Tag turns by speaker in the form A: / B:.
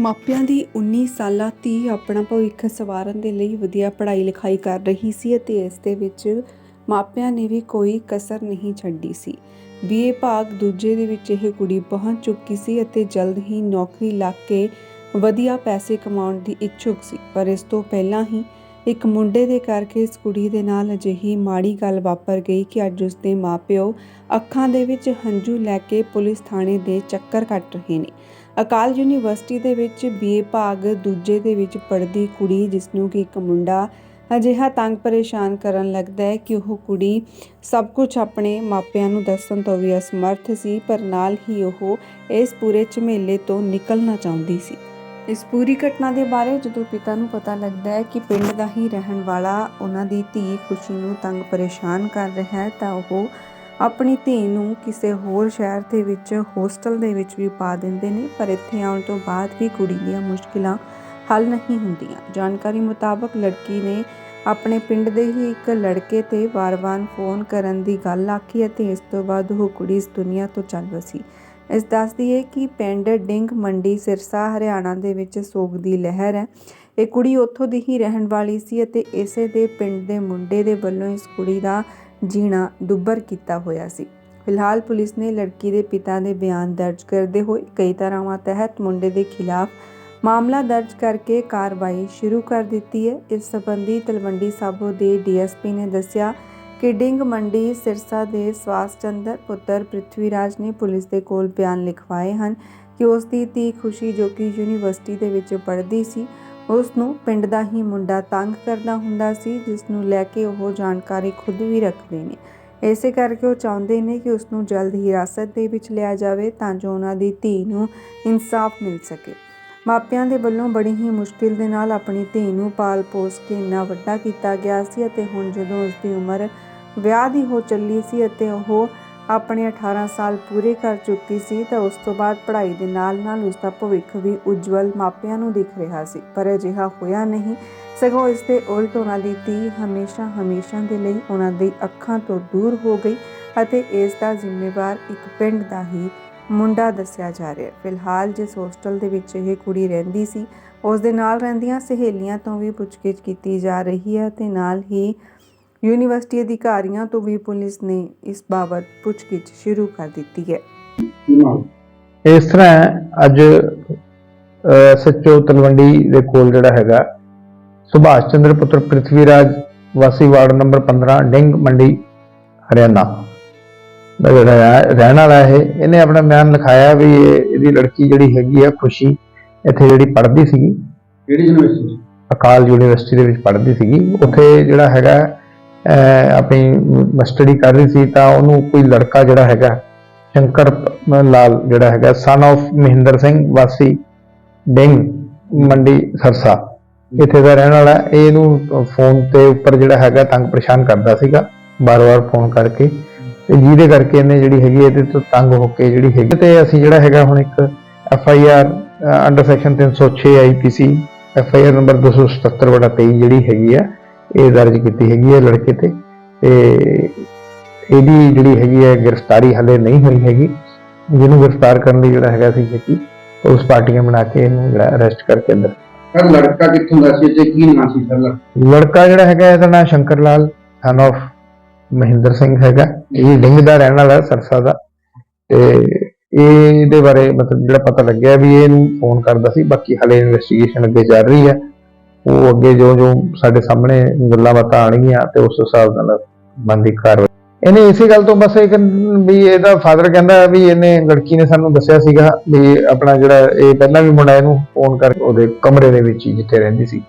A: ਮਾਪਿਆਂ ਦੀ 19 ਸਾਲਾ ਧੀ ਆਪਣਾ ਭਵਿੱਖ ਸਵਾਰਨ ਦੇ ਲਈ ਵਧੀਆ ਪੜ੍ਹਾਈ ਲਿਖਾਈ ਕਰ ਰਹੀ ਸੀ ਅਤੇ ਇਸ ਦੇ ਵਿੱਚ ਮਾਪਿਆਂ ਨੇ ਵੀ ਕੋਈ ਕਸਰ ਨਹੀਂ ਛੱਡੀ ਸੀ। ਬੀਏ ਭਾਗ ਦੂਜੇ ਦੇ ਵਿੱਚ ਇਹ ਕੁੜੀ ਪਹੁੰਚ ਚੁੱਕੀ ਸੀ ਅਤੇ ਜਲਦ ਹੀ ਨੌਕਰੀ ਲੱਗ ਕੇ ਵਧੀਆ ਪੈਸੇ ਕਮਾਉਣ ਦੀ ਇੱਛੁਕ ਸੀ। ਪਰ ਇਸ ਤੋਂ ਪਹਿਲਾਂ ਹੀ ਇੱਕ ਮੁੰਡੇ ਦੇ ਕਰਕੇ ਇਸ ਕੁੜੀ ਦੇ ਨਾਲ ਅਜਿਹੀ ਮਾੜੀ ਗੱਲ ਵਾਪਰ ਗਈ ਕਿ ਅੱਜ ਉਸ ਦੇ ਮਾਪਿਓ ਅੱਖਾਂ ਦੇ ਵਿੱਚ ਹੰਝੂ ਲੈ ਕੇ ਪੁਲਿਸ ਥਾਣੇ ਦੇ ਚੱਕਰ ਕੱਟ ਰਹੇ ਨੇ। ਅਕਾਲ ਯੂਨੀਵਰਸਿਟੀ ਦੇ ਵਿੱਚ ਬੀਏ ਭਾਗ ਦੂਜੇ ਦੇ ਵਿੱਚ ਪੜ੍ਹਦੀ ਕੁੜੀ ਜਿਸ ਨੂੰ ਕਿ ਇੱਕ ਮੁੰਡਾ ਅਜਿਹਾ ਤੰਗ ਪਰੇਸ਼ਾਨ ਕਰਨ ਲੱਗਦਾ ਹੈ ਕਿ ਉਹ ਕੁੜੀ ਸਭ ਕੁਝ ਆਪਣੇ ਮਾਪਿਆਂ ਨੂੰ ਦੱਸਣ ਤੋਂ ਵੀ ਅਸਮਰਥ ਸੀ, ਪਰ ਨਾਲ ਹੀ ਉਹ ਇਸ ਪੂਰੇ ਝਮੇਲੇ ਤੋਂ ਨਿਕਲਣਾ ਚਾਹੁੰਦੀ ਸੀ। ਇਸ ਪੂਰੀ ਘਟਨਾ ਦੇ ਬਾਰੇ ਜਦੋਂ ਪਿਤਾ ਨੂੰ ਪਤਾ ਲੱਗਦਾ ਹੈ ਕਿ ਪਿੰਡ ਦਾ ਹੀ ਰਹਿਣ ਵਾਲਾ ਉਹਨਾਂ ਦੀ ਧੀ ਖੁਸ਼ੀ ਨੂੰ ਤੰਗ ਪਰੇਸ਼ਾਨ ਕਰ ਰਿਹਾ ਹੈ ਤਾਂ ਉਹ ਆਪਣੀ ਧੀ ਨੂੰ ਕਿਸੇ ਹੋਰ ਸ਼ਹਿਰ ਦੇ ਵਿੱਚ, ਹੋਸਟਲ ਦੇ ਵਿੱਚ ਵੀ ਪਾ ਦਿੰਦੇ ਨੇ, ਪਰ ਇੱਥੇ ਆਉਣ ਤੋਂ ਬਾਅਦ ਵੀ ਕੁੜੀ ਦੀਆਂ ਮੁਸ਼ਕਿਲਾਂ ਹੱਲ ਨਹੀਂ ਹੁੰਦੀਆਂ। ਜਾਣਕਾਰੀ ਮੁਤਾਬਕ ਲੜਕੀ ਨੇ ਆਪਣੇ ਪਿੰਡ ਦੇ ਹੀ ਇੱਕ ਲੜਕੇ ਤੇ ਵਾਰ-ਵਾਰ ਫੋਨ ਕਰਨ ਦੀ ਗੱਲ ਆਖੀ ਅਤੇ ਇਸ ਤੋਂ ਬਾਅਦ ਉਹ ਕੁੜੀ ਇਸ ਦੁਨੀਆ ਤੋਂ ਚੱਲ ਵਸੀ। ਇਸ ਦੱਸਦੀ ਹੈ ਕਿ ਪਿੰਡ ਡਿੰਗ ਮੰਡੀ, ਸਿਰਸਾ, ਹਰਿਆਣਾ ਦੇ ਵਿੱਚ ਸੋਗ ਦੀ ਲਹਿਰ ਹੈ। ਇਹ ਕੁੜੀ ਉੱਥੋਂ ਦੀ ਹੀ ਰਹਿਣ ਵਾਲੀ ਸੀ ਅਤੇ ਇਸੇ ਦੇ ਪਿੰਡ ਦੇ ਮੁੰਡੇ ਦੇ ਵੱਲੋਂ ਇਸ ਕੁੜੀ ਦਾ ਜੀਣਾ ਦੁੱਬਰ ਕੀਤਾ ਹੋਇਆ ਸੀ। ਫਿਲਹਾਲ ਪੁਲਿਸ ਨੇ ਲੜਕੀ ਦੇ ਪਿਤਾ ਦੇ ਬਿਆਨ ਦਰਜ ਕਰਦੇ ਹੋਏ ਕਈ ਧਾਰਾਵਾਂ ਤਹਿਤ ਮੁੰਡੇ ਦੇ ਖਿਲਾਫ ਮਾਮਲਾ ਦਰਜ ਕਰਕੇ ਕਾਰਵਾਈ ਸ਼ੁਰੂ ਕਰ ਦਿੱਤੀ ਹੈ। ਇਸ ਸਬੰਧੀ ਤਲਵੰਡੀ ਸਾਬੋ ਦੇ ਡੀਐਸਪੀ ਨੇ ਦੱਸਿਆ ਕਿ ਡਿੰਗ ਮੰਡੀ ਸਿਰਸਾ ਦੇ ਸਵਾਸ ਚੰਦਰ ਪੁੱਤਰ ਪ੍ਰਿਥਵੀ ਰਾਜ ਨੇ ਪੁਲਿਸ ਦੇ ਕੋਲ ਬਿਆਨ ਲਿਖਵਾਏ ਹਨ ਕਿ ਉਸ ਦੀ ਧੀ ਖੁਸ਼ੀ ਜੋ ਕਿ ਯੂਨੀਵਰਸਿਟੀ ਦੇ ਵਿੱਚ ਪੜ੍ਹਦੀ ਸੀ ਉਸ ਨੂੰ ਪਿੰਡ ਦਾ ਹੀ ਮੁੰਡਾ ਤੰਗ ਕਰਦਾ ਹੁੰਦਾ ਸੀ ਜਿਸ ਨੂੰ ਲੈ ਕੇ ਉਹ ਜਾਣਕਾਰੀ ਖੁਦ ਵੀ ਰੱਖਦੇ ਨੇ। ਇਸੇ ਕਰਕੇ ਉਹ ਚਾਹੁੰਦੇ ਨੇ ਕਿ ਉਸ ਨੂੰ ਜਲਦ ਹਿਰਾਸਤ ਦੇ ਵਿੱਚ ਲਿਆ ਜਾਵੇ ਤਾਂ ਜੋ ਉਹਨਾਂ ਦੀ ਧੀ ਨੂੰ ਇਨਸਾਫ ਮਿਲ ਸਕੇ। ਮਾਪਿਆਂ ਦੇ ਵੱਲੋਂ ਬੜੀ ਹੀ ਮੁਸ਼ਕਿਲ ਦੇ ਨਾਲ ਆਪਣੀ ਧੀ ਨੂੰ ਪਾਲ ਪੋਸ ਕੇ ਇੰਨਾ ਵੱਡਾ ਕੀਤਾ ਗਿਆ ਸੀ ਅਤੇ ਹੁਣ ਜਦੋਂ ਉਸ ਦੀ ਉਮਰ ਵਿਆਹ ਦੀ ਹੋ ਚੱਲੀ ਸੀ ਅਤੇ ਉਹ ਆਪਣੇ 18 ਸਾਲ ਪੂਰੇ ਕਰ ਚੁੱਕੀ ਸੀ ਤਾਂ ਉਸ ਤੋਂ ਬਾਅਦ ਪੜ੍ਹਾਈ ਦੇ ਨਾਲ-ਨਾਲ ਉਸ ਦਾ ਭਵਿੱਖ ਵੀ ਉਜਵਲ ਮਾਪਿਆਂ ਨੂੰ ਦਿਖ ਰਿਹਾ ਸੀ। ਪਰ ਅਜਿਹਾ ਹੋਇਆ ਨਹੀਂ। ਸਗੋਂ ਇਸ ਦੇ ਉਲਟ ਉਹਨਾਂ ਦੀ ਧੀ ਹਮੇਸ਼ਾ ਹਮੇਸ਼ਾ ਦੇ ਲਈ ਉਹਨਾਂ ਦੀ ਅੱਖਾਂ ਤੋਂ ਦੂਰ ਹੋ ਗਈ ਅਤੇ ਇਸ ਦਾ ਜ਼ਿੰਮੇਵਾਰ ਇੱਕ ਪਿੰਡ ਦਾ ਹੀ ਮੁੰਡਾ ਦੱਸਿਆ ਜਾ ਰਿਹਾ ਹੈ। ਫਿਲਹਾਲ ਜਿਸ ਹੋਸਟਲ ਦੇ ਵਿੱਚ ਇਹ ਕੁੜੀ ਰਹਿੰਦੀ ਸੀ, ਉਸ ਦੇ ਨਾਲ ਰਹਿੰਦੀਆਂ ਸਹੇਲੀਆਂ ਤੋਂ ਵੀ ਪੁੱਛਗਿੱਛ ਕੀਤੀ ਜਾ ਰਹੀ ਹੈ ਤੇ ਨਾਲ ਹੀ ਯੂਨੀਵਰਸਿਟੀ ਅਧਿਕਾਰੀਆਂ ਤੋਂ ਵੀ ਪੁਲਿਸ ਨੇ ਇਸ ਬਾਬਤ ਪੁੱਛਗਿੱਛ ਸ਼ੁਰੂ ਕਰ ਦਿੱਤੀ ਹੈ।
B: ਇਸ ਤਰ੍ਹਾਂ ਹੈ, ਅੱਜ ਸੱਚੋ ਤਲਵੰਡੀ ਦੇ ਕੋਲ ਜਿਹੜਾ ਹੈਗਾ ਸੁਭਾਸ਼ ਚੰਦਰ ਪੁੱਤਰ ਪ੍ਰਿਥਵੀ ਰਾਜ ਵਾਸੀ ਵਾਰਡ ਨੰਬਰ 15 ਡਿੰਗ ਮੰਡੀ ਹਰਿਆਣਾ। ਦਾ ਜਿਹੜਾ ਹੈ ਰਹਿਣ ਵਾਲਾ ਇਹ ਇਹਨੇ ਆਪਣਾ ਬਿਆਨ ਲਿਖਾਇਆ ਵੀ ਇਹ ਇਹਦੀ ਲੜਕੀ ਜਿਹੜੀ ਹੈਗੀ ਆ ਖੁਸ਼ੀ ਇੱਥੇ ਜਿਹੜੀ ਪੜ੍ਹਦੀ ਸੀਗੀ।
C: ਕਿਹੜੀ ਯੂਨੀਵਰਸਿਟੀ?
B: ਅਕਾਲ ਯੂਨੀਵਰਸਿਟੀ ਦੇ ਵਿੱਚ ਪੜ੍ਹਦੀ ਸੀਗੀ। ਉੱਥੇ ਜਿਹੜਾ ਹੈਗਾ ਆਪਣੀ ਸਟੱਡੀ ਕਰ ਰਹੀ ਸੀ ਤਾਂ ਉਹਨੂੰ ਕੋਈ ਲੜਕਾ ਜਿਹੜਾ ਹੈਗਾ, ਸ਼ੰਕਰ ਲਾਲ ਜਿਹੜਾ ਹੈਗਾ ਸਨ of ਮਹਿੰਦਰ ਸਿੰਘ, ਵਾਸੀ ਡਿੰਗ ਮੰਡੀ ਸਰਸਾ। ਇੱਥੇ ਦਾ ਰਹਿਣ ਵਾਲਾ, ਇਹਨੂੰ ਫੋਨ ਤੇ ਉੱਪਰ ਜਿਹੜਾ ਹੈਗਾ ਤੰਗ ਪਰੇਸ਼ਾਨ ਕਰਦਾ ਸੀਗਾ ਬਾਰ-ਬਾਰ ਫੋਨ ਕਰਕੇ। ਤੇ ਜਿਹਦੇ ਕਰਕੇ ਇਹਨੇ ਜਿਹੜੀ ਹੈਗੀ ਇਹਦੇ ਤੋਂ ਤੰਗ ਹੋ ਕੇ ਜਿਹੜੀ ਹੈਗੀ ਤੇ ਅਸੀਂ ਜਿਹੜਾ ਹੈਗਾ ਹੁਣ ਇੱਕ F I R under section 306 IPC F I R number 277 ਬਟਾ 23 ਜਿਹੜੀ ਹੈਗੀ ਆ ਇਹ ਦਰਜ ਕੀਤੀ ਹੈਗੀ ਹੈ ਲੜਕੇ ਤੇ ਤੇ ਇਹਦੀ ਜਿਹੜੀ ਹੈਗੀ ਹੈ ਗ੍ਰਿਫਤਾਰੀ ਹਲੇ ਨਹੀਂ ਹੋਈ ਹੈਗੀ। ਜਿਹਨੂੰ ਗ੍ਰਿਫਤਾਰ ਕਰਨ ਲਈ ਜਿਹੜਾ ਹੈਗਾ ਸੀ ਕਿ ਉਸ ਪਾਰਟੀਆਂ ਬਣਾ ਕੇ ਇਹਨੂੰ ਜਿਹੜਾ ਅਰੈਸਟ ਕਰਕੇ ਅੰਦਰ
C: ਸਰ ਲੜਕਾ ਕਿੱਥੋਂ ਦਾ ਸੀ? ਤੇ ਕੀ ਨਾਂ ਸੀ ਸਰ? ਲੜਕਾ
B: ਲੜਕਾ ਜਿਹੜਾ ਹੈਗਾ ਇਹਦਾ ਨਾਮ ਸ਼ੰਕਰ ਲਾਲ ਸਨ of ਮਹਿੰਦਰ ਸਿੰਘ ਹੈਗਾ। ਇਹ ਡਿੰਗ ਦਾ ਰਹਿਣ ਵਾਲਾ ਸਰਸਾ ਦਾ। ਤੇ ਇਹ ਇਹਦੇ ਬਾਰੇ ਮਤਲਬ ਜਿਹੜਾ ਪਤਾ ਲੱਗਿਆ ਵੀ ਇਹਨੂੰ ਫੋਨ ਕਰਦਾ ਸੀ। ਬਾਕੀ ਹਲੇ ਇਨਵੈਸਟੀਗੇਸ਼ਨ ਅੱਗੇ ਚੱਲ ਰਹੀ ਹੈ। ਉਹ ਅੱਗੇ ਜੋ ਜੋ ਸਾਡੇ ਸਾਹਮਣੇ ਗੱਲਾਂ ਬਾਤਾਂ ਆਣਗੀਆਂ ਤੇ ਉਸ ਹਿਸਾਬ ਨਾਲ ਬੰਦੀ ਕਾਰਵਾਈ। ਇਹਨੇ ਇਸੇ ਗੱਲ ਤੋਂ ਬਸ ਇੱਕ ਵੀ ਇਹਦਾ ਫਾਦਰ ਕਹਿੰਦਾ ਵੀ ਇਹਨੇ ਲੜਕੀ ਨੇ ਸਾਨੂੰ ਦੱਸਿਆ ਸੀਗਾ ਵੀ ਆਪਣਾ ਜਿਹੜਾ ਇਹ ਪਹਿਲਾਂ ਵੀ ਮੁੰਡਾ ਇਹਨੂੰ ਫੋਨ ਕਰਕੇ ਉਹਦੇ ਕਮਰੇ ਦੇ ਵਿੱਚ ਹੀ ਜਿੱਥੇ ਰਹਿੰਦੀ ਸੀ।